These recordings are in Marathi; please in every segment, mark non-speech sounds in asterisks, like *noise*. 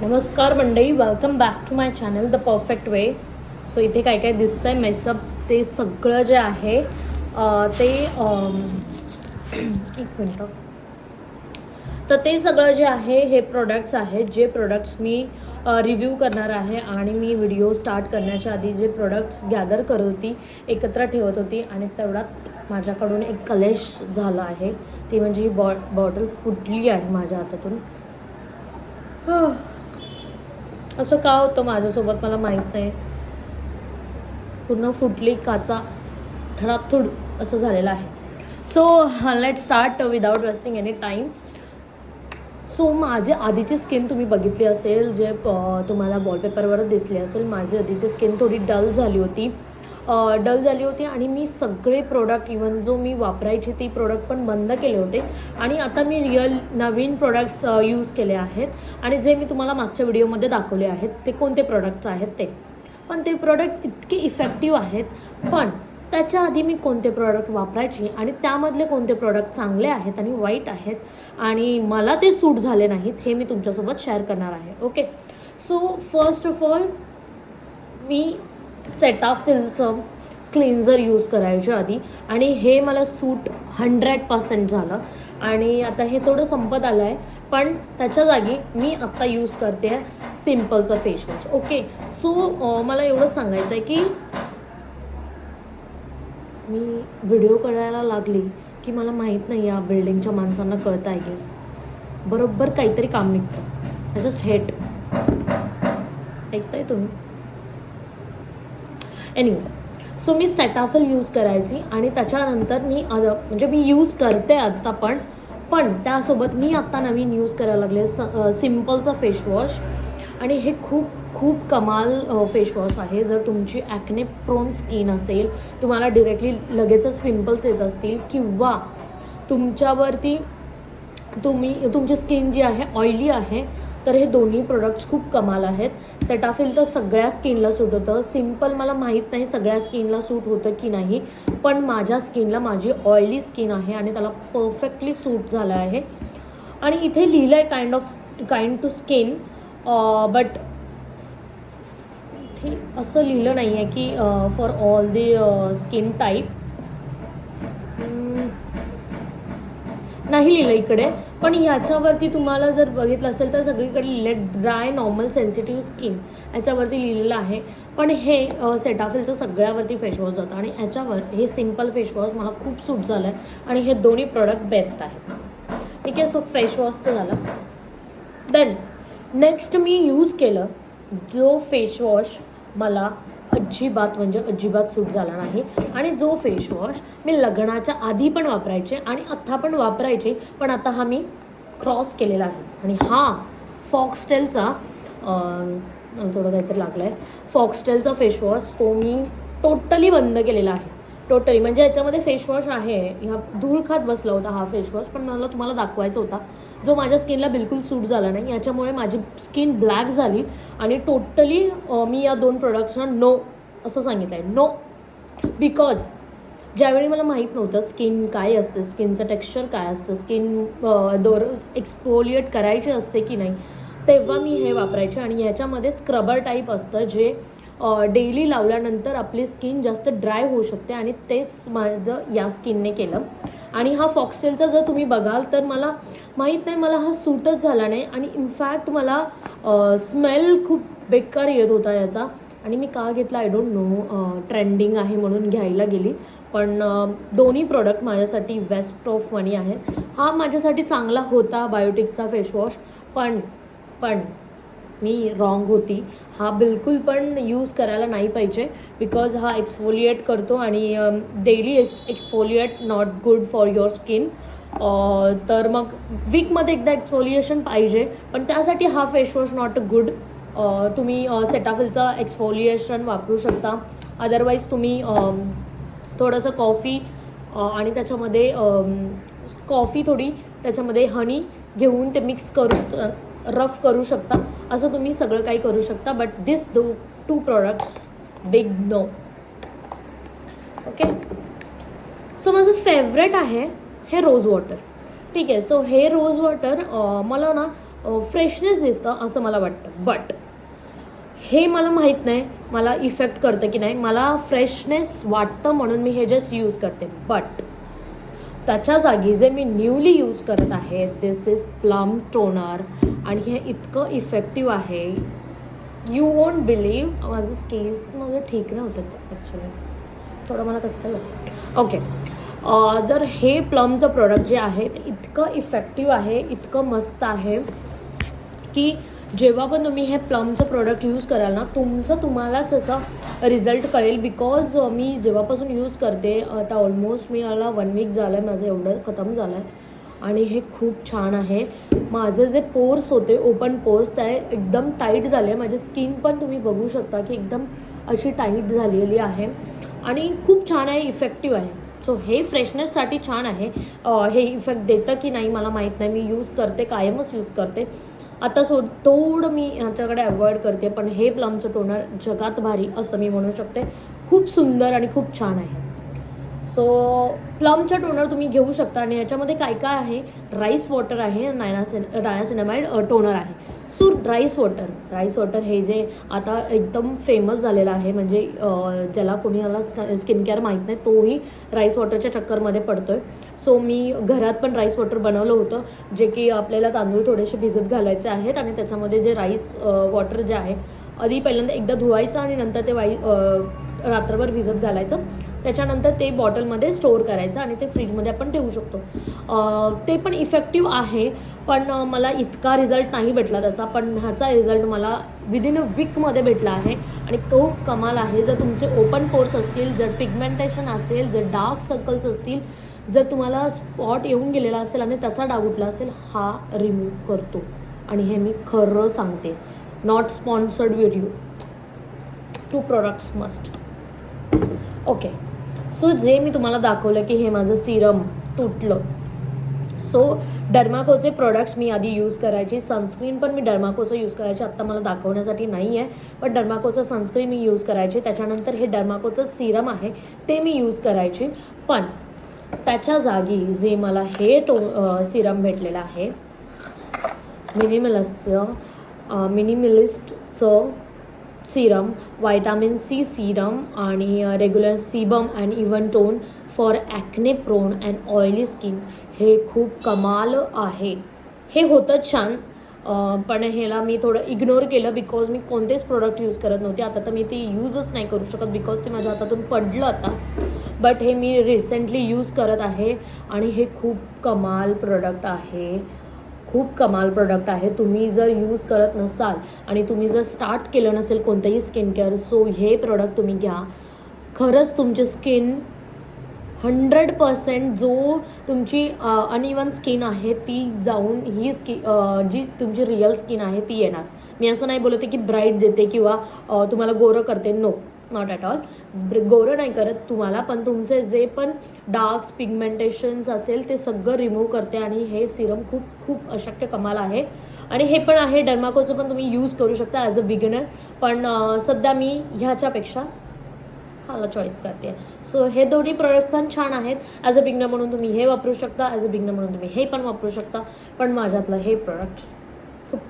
नमस्कार मंडळी welcome back to my channel the perfect way so इथे काय काय दिसतंय मेसअप ते सगळं जे आहे ते *clears throat* एक मिनटं. तर ते सगळं जे आहे हे प्रोडक्ट्स आहेत जे प्रोडक्ट्स मी रिव्ह्यू करणार आहे आणि मी व्हिडिओ स्टार्ट करण्याच्या आधी जे प्रोडक्ट्स गॅदर करत होती एकत्र ठेवत होती आणि तेवढ्यात माझ्याकडून एक कलेश झाला आहे. ती म्हणजे ही बॉ बॉटल फुटली आहे माझ्या हातातून. हां. असं का होतं माझ्यासोबत? मला माहीत नाही. पूर्ण फुटली काचा थडाथुड असं झालेलं आहे. So let start without wasting any time so माझे आधीची स्किन तुम्ही बघितली असेल जे तुम्हाला वॉलपेपरवरच दिसली असेल माझी आधीची स्किन थोडी डल झाली होती. डल झाली होती आणि मी सगळे प्रोडक्ट इवन जो मी वापरायचे ती प्रोडक्ट पण बंद केले होते. आणि आता मी रिअल नवीन प्रोडक्ट्स यूज केले आहेत. आणि जे मी तुम्हाला मागच्या व्हिडिओमध्ये दाखवले आहेत ते कोणते प्रोडक्ट्स आहेत ते. पण ते प्रोडक्ट इतके इफेक्टिव्ह आहेत. पण त्याच्या आधी मी कोणते प्रोडक्ट वापरायचे आणि त्यामधले कोणते प्रोडक्ट चांगले आहेत आणि वाईट आहेत आणि मला ते सूट झाले नाहीत हे मी तुमच्यासोबत शेअर करणार आहे. Okay so first of all मी सेटाफिलचं क्लिन्झर यूज करायच्या आधी. आणि हे मला सूट हंड्रेड पर्सेंट झालं. आणि आता हे थोडं संपत आलं आहे पण त्याच्या जागी मी आत्ता यूज करते आहे सिम्पलचं फेसवॉश ओके सो मला एवढंच सांगायचं आहे की मी व्हिडिओ करायला लागली की मला माहीत नाही या बिल्डिंगच्या माणसांना कळतं आहे गेस बरोबर काहीतरी काम निघतं. जस्ट हेट ऐकताय तुम्ही? एनिवे सो मी सेटाफल यूज करायची आणि त्याच्यानंतर मी म्हणजे मी यूज करते आत्ता पण पण त्यासोबत मी आत्ता नवीन यूज करायला लागले स सिम्पलचं फेशवॉश आणि हे खूप खूप कमाल फेशवॉश आहे. जर तुमची ॲक्ने प्रोन स्किन असेल तुम्हाला डिरेक्टली लगेचच पिंपल्स येत असतील किंवा तुमच्यावरती तुम्ही तुमची स्किन जी आहे ऑइली आहे तर हे दोन्ही प्रोडक्ट्स खूप कमाल आहेत. सेटाफिल तर सगळ्या स्किनला सूट होतं. सिंपल मला माहीत नाही सगळ्या स्किनला सूट होतं की नाही पण माझ्या स्किनला माझी ऑइली स्किन आहे आणि त्याला परफेक्टली सूट झालं आहे. आणि इथे लिहिलं आहे kind of kind to skin but इथे असं लिहिलं नाही आहे की for all the skin type नाही लिहिलं इकडे. पण याच्यावरती तुम्हाला जर बघितलं असेल तर सगळीकडे लिहिलं ड्राय नॉर्मल सेन्सिटिव्ह स्किन याच्यावरती लिहिलेलं आहे. पण हे सेटाफिलचं सगळ्यावरती फेशवॉश जातं आणि याच्यावर हे सिंपल फेशवॉश मला खूप सूट झालं आहे आणि हे दोन्ही प्रोडक्ट बेस्ट आहेत. ठीक आहे? सो फेशवॉशचं झालं. देन नेक्स्ट मी यूज केलं जो फेशवॉश मला अजिबात म्हणजे अजिबात सूट झाला नाही. आणि जो फेशवॉश मी लग्नाच्या आधी पण वापरायचे आणि आत्ता पण वापरायचे पण आता हा मी क्रॉस केलेला आहे. आणि हा फॉक्सटेलचा थोडं काहीतरी लागलं आहे फॉक्सटेलचा फेशवॉश तो मी टोटली बंद केलेला आहे. टोटली म्हणजे याच्यामध्ये फेसवॉश आहे. ह्या धूळ खात बसला होता हा फेसवॉश पण मला तुम्हाला दाखवायचा होता. जो माझ्या स्किनला बिलकुल सूट झाला नाही. याच्यामुळे माझी स्किन ब्लॅक झाली आणि टोटली मी या दोन प्रोडक्ट्सना नो असं सांगितलं आहे नो बिकॉज ज्यावेळी मला माहीत नव्हतं स्किन काय असतं स्किनचं टेक्स्चर काय असतं स्किन दोर एक्सपोलिएट करायचे असते की नाही तेव्हा मी हे वापरायचे आणि ह्याच्यामध्ये स्क्रबर टाईप असतं जे डेली लावल्यानंतर आपली स्किन जास्त ड्राय होऊ शकते आणि तेच माझं या स्किनने केलं. आणि हा फॉक्सटेलचा जर तुम्ही बघाल तर मला माहीत नाही मला हा सूटच झाला नाही आणि इनफॅक्ट मला स्मेल खूप बेकार येत होता याचा. आणि मी का घेतला? आय डोंट नो ट्रेंडिंग आहे म्हणून घ्यायला गेली. पण दोन्ही प्रोडक्ट माझ्यासाठी वेस्ट ऑफ मनी आहेत. हा माझ्यासाठी चांगला होता बायोटिकचा फेसवॉश पण पण मी रॉंग होती. हा बिलकुल पण यूज करायला नाही पाहिजे बिकॉज हा एक्सफोलिएट करतो आणि daily exfoliate not good for your skin तर मग वीकमध्ये एकदा एक्सफोलिएशन पाहिजे पण त्यासाठी हा फेसवॉश नॉट गुड तुम्ही सेटाफिलचा एक्सफोलिएशन वापरू शकता. अदरवाईज तुम्ही थोडंसं कॉफी आणि त्याच्यामध्ये कॉफी थोडी त्याच्यामध्ये हनी घेऊन ते मिक्स करू रफ करू शकता. असं तुम्ही सगळं काही करू शकता but this though two products big no okay so माझं फेवरेट आहे हे रोज वॉटर ठीक आहे सो हे रोज वॉटर मला ना फ्रेशनेस दिसतं असं मला वाटतं. बट हे मला माहीत नाही मला इफेक्ट करतं की नाही. मला फ्रेशनेस वाटतं म्हणून मी हे जस्ट यूज करते. बट त्याच्या जागी जे मी न्यूली यूज करत आहे दिस इज प्लम टोनर आणि हे इतकं इफेक्टिव्ह आहे. यू वोंट बिलीव माझं स्केस माझं ठीक नव्हतं ॲक्च्युली थोडं मला कसं काय झालं ओके जर हे प्लमचं प्रोडक्ट जे आहे ते इतकं इफेक्टिव्ह आहे इतकं मस्त आहे की जेव्हा पण तुम्ही हे प्लमचं प्रोडक्ट यूज कराल ना तुमचं तुम्हालाच असं रिझल्ट कळेल बिकॉज मी जेव्हापासून यूज करते आता ऑलमोस्ट मी मला वन वीक झालं आहे माझं एवढं खतम झालं आहे आणि हे खूप छान आहे. माझे जे पोर्स होते ओपन पोर्स ते एकदम टाईट झाले. माझी स्किन पण तुम्ही बघू शकता की एकदम अशी टाईट झालेली आहे. आणि खूप छान आहे इफेक्टिव्ह आहे. सो हे फ्रेशनेससाठी छान आहे. हे इफेक्ट देतं की नाही मला माहीत नाही. मी यूज करते कायमच यूज करते. आता सो थोडं मी ह्याच्याकडे अवॉइड करते पण हे प्लमचं टोनर जगात भारी असं मी म्हणू शकते. खूप सुंदर आणि खूप छान आहे. सो प्लमचा टोनर तुम्ही घेऊ शकता आणि याच्यामध्ये काय काय आहे? राईस वॉटर आहे नायनासिन रायासिनामाइड टोनर आहे. So rice water rice water हे जे आता एकदम फेमस झालेलं आहे म्हणजे ज्याला कोणी याला स्किन केअर माहीत नाही तोही राईस वॉटरच्या चक्करमध्ये पडतो आहे सो मी घरात पण राईस वॉटर बनवलं होतं जे की आपल्याला तांदूळ थोडेसे भिजत घालायचे आहेत आणि त्याच्यामध्ये जे राईस वॉटर जे आहे आधी पहिल्यांदा एकदा धुवायचं आणि नंतर ते वाई रात्रभर भिजत घालायचं. त्याच्यानंतर ते बॉटलमध्ये स्टोअर करायचं आणि ते फ्रीजमध्ये आपण ठेवू शकतो. ते पण इफेक्टिव्ह आहे पण मला इतका रिझल्ट नाही भेटला त्याचा पण ह्याचा रिझल्ट मला विदिन अ वीकमध्ये भेटला आहे. आणि तो कमाल आहे. जर तुमचे ओपन पोर्स असतील जर पिगमेंटेशन असेल जर डार्क सर्कल्स असतील जर तुम्हाला स्पॉट येऊन गेलेला असेल आणि त्याचा डाग उठला असेल हा रिमूव्ह करतो. आणि हे मी खरं सांगते. Not sponsored video two products must okay so जे मी तुम्हाला दाखवलं की हे माझं सिरम तुटलं. सो डर्माकोचे प्रोडक्ट्स मी आधी यूज करायची. सनस्क्रीन पण मी डर्माकोचं यूज करायचे. आत्ता मला दाखवण्यासाठी नाही आहे पण डर्माकोचं सनस्क्रीन मी यूज करायचे. त्याच्यानंतर हे डर्माकोचं सिरम आहे ते मी यूज करायचे. पण त्याच्या जागी जे मला हे टो सिरम भेटलेलं आहे मिनिमलसचं मिनिमलिस्टचं सिरम व्हायटामिन सी सिरम आणि regular sebum and even tone for acne prone and oily skin हे खूप कमाल आहे. हे होतं छान uh, पण ह्याला मी थोडं इग्नोर केलं बिकॉज मी कोणतेच प्रोडक्ट यूज करत नव्हते. आता तर मी ते यूजच नाही करू शकत बिकॉज ते माझ्या हातातून पडलं आता. बट हे मी रिसेंटली यूज करत आहे आणि हे खूप कमाल प्रोडक्ट आहे. खूप कमाल प्रोडक्ट आहे. तुम्ही जर यूज करत नसाल आणि तुम्ही जर स्टार्ट केलं नसेल कोणतंही स्किन केअर सो हे प्रोडक्ट तुम्ही घ्या. खरंच तुमची स्किन हंड्रेड पर्सेंट जो तुमची अनइवन स्किन आहे ती जाऊन ही स्कि जी तुमची रिअल स्किन आहे ती येणार. मी असं नाही बोलते की ब्राईट देते किंवा तुम्हाला गोरं करते. नो नॉट ॲट ऑल गोरं नाही करत तुम्हाला पण तुमचे जे पण डार्क्स पिगमेंटेशन्स असेल ते सगळं रिमूव्ह करते आणि हे सिरम खूप खूप अशक्य कमाल आहे. आणि हे पण आहे डर्माकोचं पण तुम्ही यूज करू शकता ॲज अ बिगिनर पण सध्या मी ह्याच्यापेक्षा हाला चॉईस करते. सो हे दोन्ही प्रोडक्ट पण छान आहेत. ॲज अ बिगनर म्हणून तुम्ही हे वापरू शकता ॲज अ बिगनर म्हणून तुम्ही हे पण वापरू शकता. पण माझ्यातलं हे प्रोडक्ट खूप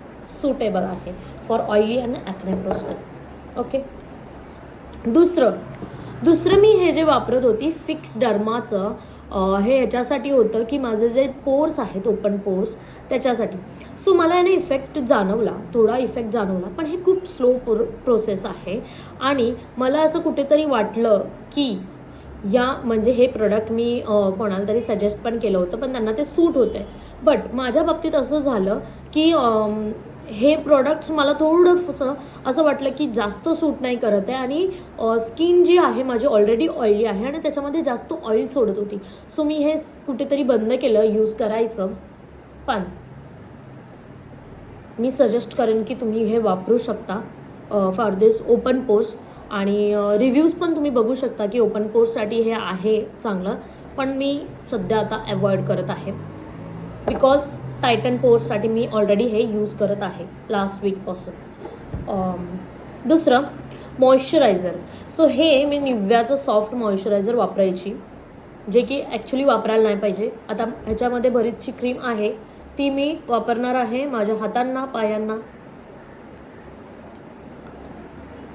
सुटेबल आहे for oily and acne prone skin okay दुसरं दुसरं मी हे जे वापरत होती फिक्स डर्माचं हे ह्याच्यासाठी होतं की माझे जे पोर्स आहेत ओपन पोर्स त्याच्यासाठी. सो मला याने इफेक्ट जाणवला थोडा इफेक्ट जाणवला पण हे खूप स्लो प्रो प्रोसेस आहे. आणि मला असं कुठेतरी वाटलं की या म्हणजे हे प्रोडक्ट मी कोणाला तरी सजेस्ट पण केलं होतं पण त्यांना ते सूट होते बट माझ्या बाबतीत असं झालं की हे प्रॉडक्ट्स मला थोडंसं असं वाटलं की जास्त सूट नाही करत आहे. आणि स्किन जी आहे माझी ऑलरेडी ऑइली आहे आणि त्याच्यामध्ये जास्त ऑइल सोडत होती. सो मी हे कुठेतरी बंद केलं यूज करायचं. पण मी सजेस्ट करेन की तुम्ही हे वापरू शकता फॉर दिस ओपन पोर्स आणि रिव्ह्यूज पण तुम्ही बघू शकता की ओपन पोर्ससाठी हे आहे चांगलं. पण मी सध्या आता अवॉइड करत आहे. बिकॉज टायटन पोर्ससाठी मी ऑलरेडी हे यूज करत आहे लास्ट वीकपासून um, दुसरं मॉइश्चरायझर सो हे मी निव्याचं सॉफ्ट मॉइश्चरायझर वापरायची जे की ॲक्च्युली वापरायला नाही पाहिजे. आता ह्याच्यामध्ये बरीचशी क्रीम आहे ती मी वापरणार आहे माझ्या हातांना पायांना.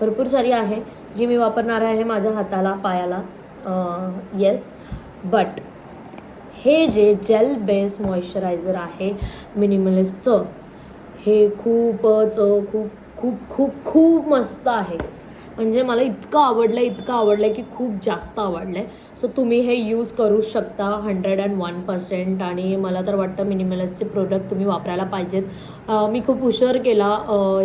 भरपूर सारी आहे जी मी वापरणार आहे माझ्या हाताला पायाला. Uh, येस बट हे जे जेल बेस मॉइश्चरायझर आहे मिनिमलिस्टचं हे खूपच खूप खूप खूप खूप मस्त आहे. म्हणजे मला इतकं आवडलं इतकं आवडलं की खूप जास्त आवडलं आहे सो तुम्ही हे यूज करू शकता हंड्रेड अँड वन पर्सेंट आणि मला तर वाटतं मिनिमलिस्टचे प्रोडक्ट तुम्ही वापरायला पाहिजेत. मी खूप हुशार केला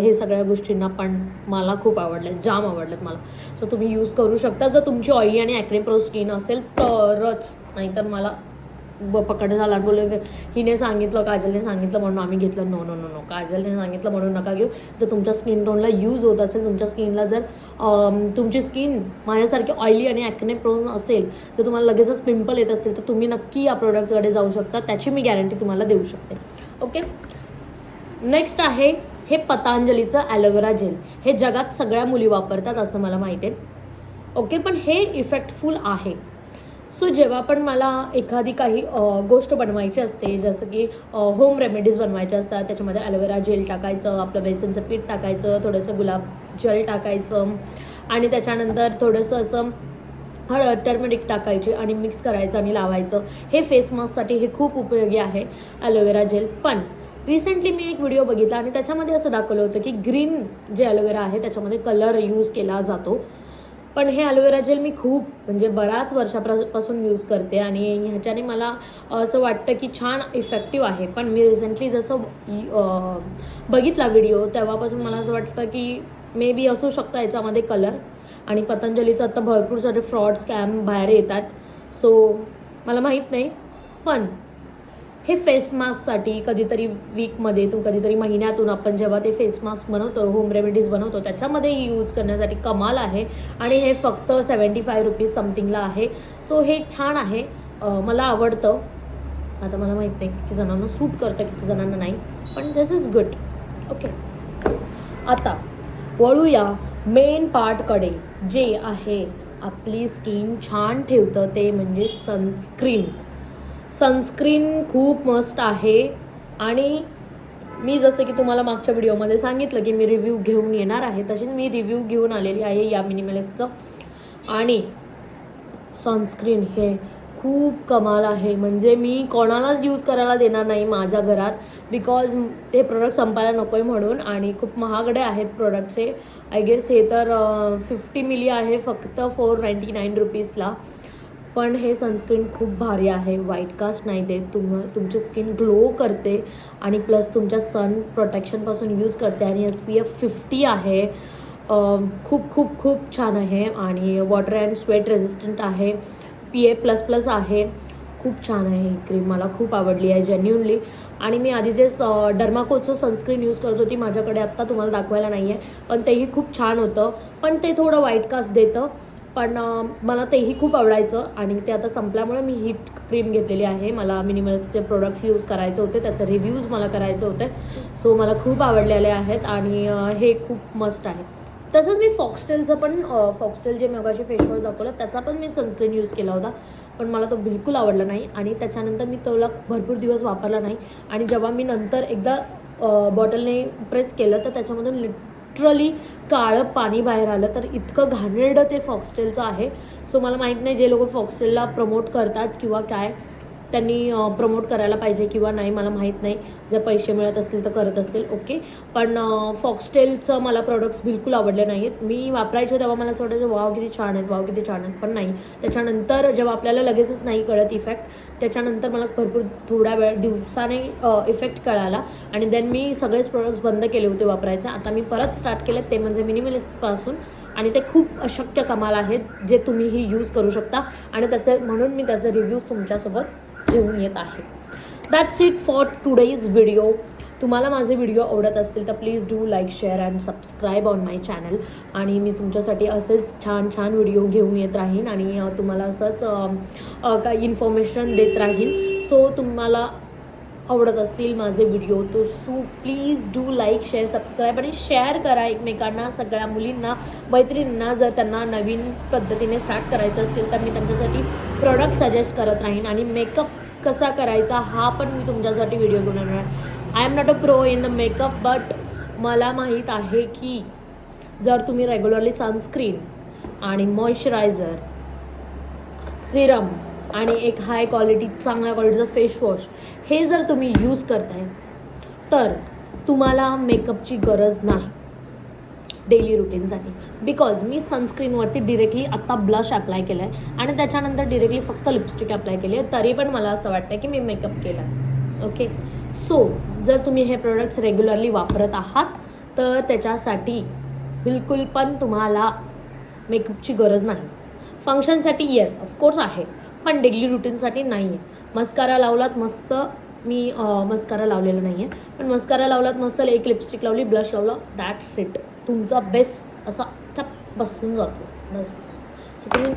हे सगळ्या गोष्टींना पण मला खूप आवडले जाम आवडलेत मला. सो तुम्ही यूज करू शकता. जर तुमची ऑइली आणि ॲक्ने प्रो स्किन असेल तरच नाहीतर मला ब पकड झाला बोलले हिने सांगितलं काजलने सांगितलं म्हणून आम्ही घेतलं. नो नो नो नो काजलने सांगितलं म्हणून नका घेऊ. जर तुमच्या स्किन टोनला यूज होत असेल तुमच्या स्किनला जर तुमची स्किन माझ्यासारखी ऑइली आणि ॲक्ने प्रोन असेल तर तुम्हाला लगेचच पिंपल येत असेल तर तुम्ही नक्की या प्रोडक्टकडे जाऊ शकता. त्याची मी गॅरंटी तुम्हाला देऊ शकते. ओके नेक्स्ट आहे हे पतांजलीचं ॲलोवेरा जेल हे जगात सगळ्या मुली वापरतात असं मला माहिती आहे. ओके पण हे इफेक्टफुल आहे. सो जेव्हा पण मला एखादी काही गोष्ट बनवायची असते जसं की होम रेमेडीज बनवायच्या असतात त्याच्यामध्ये ॲलोवेरा जेल टाकायचं आपलं बेसनचं पीठ टाकायचं थोडंसं गुलाब जल टाकायचं आणि त्याच्यानंतर थोडंसं असं हळद टर्मरिक टाकायची आणि मिक्स करायचं आणि लावायचं. हे फेस मास्कसाठी हे खूप उपयोगी आहे ॲलोवेरा जेल पण रिसेंटली मी एक व्हिडिओ बघितला आणि त्याच्यामध्ये असं दाखवलं होतं की ग्रीन जे ॲलोवेरा आहे त्याच्यामध्ये कलर यूज केला जातो. पण हे ॲलोवेरा जेल मी खूप म्हणजे बऱ्याच वर्षापासून यूज करते आणि ह्याच्याने मला असं वाटतं की छान इफेक्टिव्ह आहे. पण मी रिसेंटली जसं बघितला व्हिडिओ तेव्हापासून मला असं वाटतं की मे बी असू शकतं याच्यामध्ये कलर आणि पतंजलीचं आता भरपूर सारे फ्रॉड स्कॅम बाहेर येतात. सो मला माहीत नाही. पण हे फेस मास्कसाठी कधीतरी वीकमध्ये तू कधीतरी महिन्यातून आपण जेव्हा ते फेस मास्क बनवतो होम रेमेडीज बनवतो त्याच्यामध्ये यूज करण्यासाठी कमाल आहे. आणि हे फक्त सेवन्टी फाय रुपीज समथिंगला आहे. सो हे छान आहे. मला आवडतं. आता मला माहीत नाही किती जणांना सूट करतं किती जणांना नाही. पण दिस इज गुड ओके आता वळूया मेन पार्टकडे जे आहे आपली स्किन छान ठेवतं ते म्हणजे सनस्क्रीन सनस्क्रीन खूप मस्त आहे. आणि मी जसं की तुम्हाला मागच्या व्हिडिओमध्ये सांगितलं की मी रिव्ह्यू घेऊन येणार आहे तशीच मी रिव्ह्यू घेऊन आलेली आहे या मिनिमलिस्टचं आणि सनस्क्रीन हे खूप कमाल आहे. म्हणजे मी कोणालाच यूज करायला देणार नाही माझ्या घरात बिकॉज ते प्रोडक्ट संपायला नको आहे म्हणून आणि खूप महागडे आहेत प्रोडक्टचे आय गेस हे तर फिफ्टी मिली आहे फक्त फोर नाईंटी नाईन रुपीजला पण हे सनस्क्रीन खूप भारी आहे. व्हाईट कास्ट नाही देत. तुम तुमची स्किन ग्लो करते आणि प्लस तुमच्या सन प्रोटेक्शनपासून यूज करते आणि एस पी एफ फिफ्टी आहे. खूप खूप खूप छान आहे आणि वॉटर अँड स्वेट रेझिस्टंट आहे. पी ए प्लस प्लस आहे. खूप छान आहे ही क्रीम मला खूप आवडली आहे जेन्युनली आणि मी आधी जे डर्माकोचं सनस्क्रीन यूज करत होती माझ्याकडे आत्ता तुम्हाला दाखवायला नाही आहे पण तेही खूप छान होतं. पण ते थोडं वाईट कास्ट देतं. पण मला तेही खूप आवडायचं आणि ते आता संपल्यामुळे मी ही क्रीम घेतलेली आहे. मला मिनिमल्सचे प्रोडक्ट्स यूज करायचे होते त्याचे रिव्ह्यूज मला करायचे होते. सो मला खूप आवडलेले आहेत आणि हे खूप मस्त आहे. तसंच मी फॉक्सटेलचं पण फॉक्सटेल जे मगाशी फेशवॉश दाखवलं त्याचा पण मी सनस्क्रीन यूज केला होता. पण मला तो बिलकुल आवडला नाही आणि त्याच्यानंतर मी तोला भरपूर दिवस वापरला नाही. आणि जेव्हा मी नंतर एकदा बॉटलने प्रेस केलं तर त्याच्यामधून लिटरली काळं पाणी बाहेर आलं. तर इतकं घाणेरडं ते फॉक्सटेलचं आहे. सो मला माहीत नाही जे लोक फॉक्सटेलला प्रमोट करतात किंवा काय. त्यांनी प्रमोट करायला पाहिजे किंवा नाही मला माहीत नाही. जर पैसे मिळत असतील तर करत असतील ओके. पण फॉक्सटेलचं मला प्रोडक्ट्स बिलकुल आवडले नाहीत. मी वापरायचे तेव्हा मला असं वाटायचं वाव किती छान आहेत वाव किती छान आहेत. पण नाही. त्याच्यानंतर जेव्हा आपल्याला लगेचच नाही कळत इफेक्ट त्याच्यानंतर मला भरपूर थोड्या वेळ दिवसाने इफेक्ट कळाला. आणि देन मी सगळेच प्रोडक्ट्स बंद केले होते वापरायचे. आता मी परत स्टार्ट केले ते म्हणजे मिनिमलिस्टपासून आणि ते खूप अशक्य कमाल आहेत जे तुम्हीही यूज करू शकता. आणि त्याचे म्हणून मी त्याचे रिव्ह्यूज तुमच्यासोबत घेऊन येत आहे. That's it for today's video तुम्हाला माझे व्हिडिओ आवडत असतील तर please do like share and subscribe on my channel आणि मी तुमच्यासाठी असेच छान छान व्हिडिओ घेऊन येत राहीन आणि तुम्हाला असंच काही इन्फॉर्मेशन देत राहीन. सो तुम्हाला आवडत असतील माझे व्हिडिओ तो so please do like share subscribe आणि शेअर करा एकमेकांना सगळ्या मुलींना मैत्रिणींना. जर त्यांना नवीन पद्धतीने स्टार्ट करायचं असेल तर मी त्यांच्यासाठी प्रोडक्ट सजेस्ट करत राहीन. आणि मेकअप कसा करायचा हा पण मी तुमच्यासाठी व्हिडिओ घेऊन I am not a pro in the makeup but मला माहीत आहे की जर तुम्ही रेग्युलरली सनस्क्रीन आणि मॉइश्चरायझर सिरम आणि एक हाय क्वालिटी चांगल्या क्वालिटीचं फेस वॉश हे जर तुम्ही यूज करताय तर तुम्हाला मेकअपची गरज नाही. डेली रुटीनसाठी बिकॉज मी सनस्क्रीनवरती डिरेक्टली आत्ता ब्लश अप्लाय केलं आहे आणि त्याच्यानंतर डिरेक्टली फक्त लिपस्टिक अप्लाय केली आहे तरी पण मला असं वाटतं की मी मेकअप केला ओके सो जर तुम्ही हे प्रोडक्ट्स रेग्युलरली वापरत आहात तर त्याच्यासाठी बिलकुल पण तुम्हाला मेकअपची गरज नाही. फंक्शनसाठी येस ऑफकोर्स आहे. पण डेली रुटीनसाठी नाही आहे मस्कारा लावलात मस्त मी मस्कारा लावलेला नाही आहे पण मस्कारा लावलात मस्त एक लिपस्टिक लावली ब्लश लावला दॅट्स इट तुमचा बेस्ट असा टप बसून जातो. बस. सो तुम्ही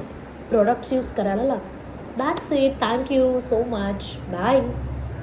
प्रोडक्ट्स यूज करायला लाग. That's it thank you so much bye